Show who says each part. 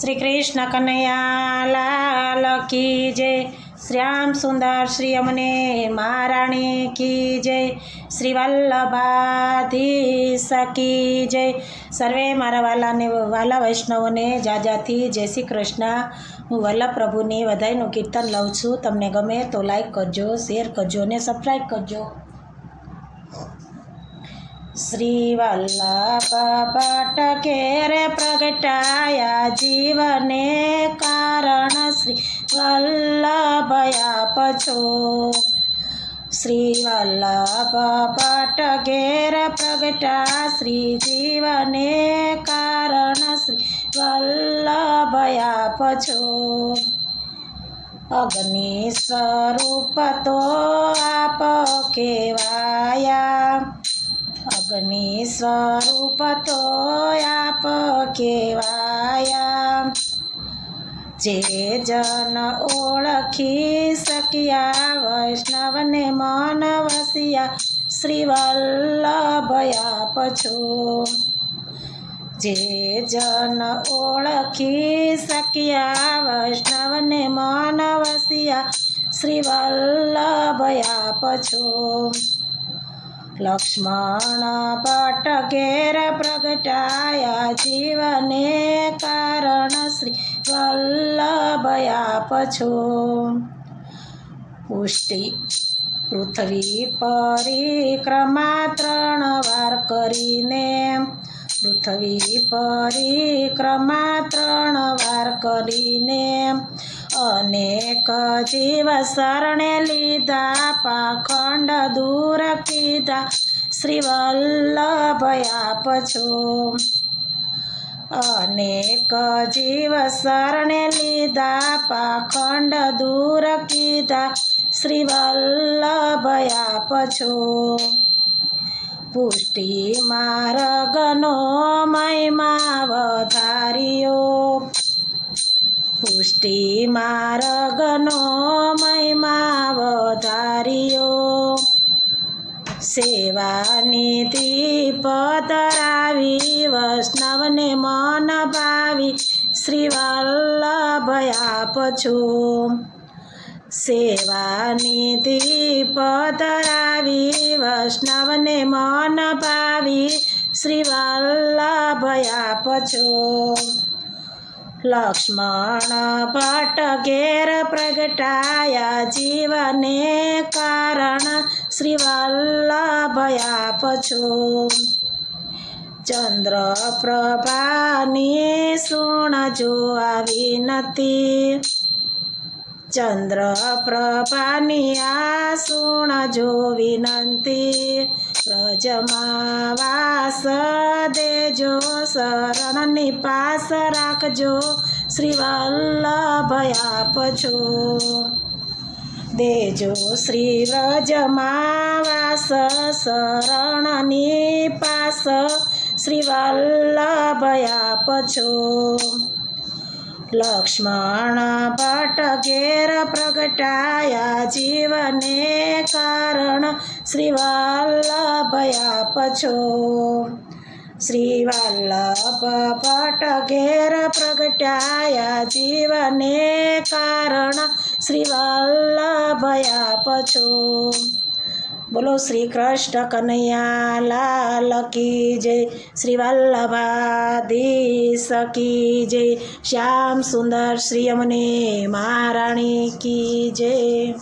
Speaker 1: શ્રી કૃષ્ણ કનૈયા લાલ કી જય. શ્યામ સુંદર શ્રી અમને મહારાણી કી જય. શ્રી વલ્લભાધીશ કી જય. સર્વે મારા વાલાને વાલા વૈષ્ણવોને જાજાથી જય શ્રી કૃષ્ણ. હું વલ્લભ પ્રભુની વધાઈનું કીર્તન લઉં છું. તમને ગમે તો લાઈક કરજો શેર કરજો અને સબસ્ક્રાઈબ કરજો. શ્રી વલ્લભ પટકે રે પ્રગટાયા જીવને કારણ શ્રી વલ્લભ આપજો શ્રી વલ્લભ પટકે રે પ્રગટા શ્રી જીવને કારણ શ્રી વલ્લભ આપજો અગ્નિ સ્વરૂપ તો આપ કેવાયા અગ્નિ સ્વરૂપ તો આપ કેવાયા જે જન ઓળખી શક્યા વૈષ્ણવને મન વસિયા શ્રી વલ્લભ આપ છો જે જન ઓળખી શક્યા વૈષ્ણવને મન વસિયા શ્રી વલ્લભ આપ છો લક્ષ્મણ પટકેર પ્રગટાયા જીવને કારણ શ્રી વલ્લભયા પછો પુષ્ટિ પૃથ્વી પરિક્રમા ત્રણ વાર કરીને પૃથ્વી પરિક્રમા ત્રણ વાર કરીને અનેક જીવ શરણે લીધા, પાખંડ દૂર કીધા શ્રી વલ્લભ આપ છો અનેક જીવ શરણે લીધા, પાખંડ દૂર કીધા શ્રી વલ્લભ આપ છો પુષ્ટિ માર્ગનો મહિમા વધાર્યો. પુષ્ટિ માર્ગનો મહિમા વધાર્યો. સેવાનિધિ પધરાવી, વૈષ્ણવને મન ભાવી, શ્રી વલ્લભ પછું સેવાની પધરાવી, વૈષ્ણવને મન ભાવી, શ્રી વલ્લભ આપ છો. લક્ષ્મણ ભટ્ટ ઘેર પ્રગટાયા જીવને કારણ શ્રી વલ્લભ પછો ચંદ્ર પ્રભાની સુણજો આવી નથી ચંદ્ર પ્રભાની આ વ્રજમાં વાસ દેજો શરણની પાસ રાખજો. શ્રી વલ્લભ આપજો દેજો શ્રી વ્રજમાં વાસ શરણની પાસ. શ્રી વલ્લભ આપજો લક્ષ્મણ ભટ્ટ ઘેર પ્રગટાયા જીવને કારણ શ્રી વલ્લભ પછો શ્રી વલ્લભ ભટ્ટ પ્રગટાયા જીવને કારણ શ્રી વલ્લભ આપ છો બોલો શ્રી કૃષ્ણ કનૈયા, લાલ કી જય, શ્રી વલ્લભાધીશ કી જય, શ્યામ સુંદર શ્રી અમને મહારાણી કી જય.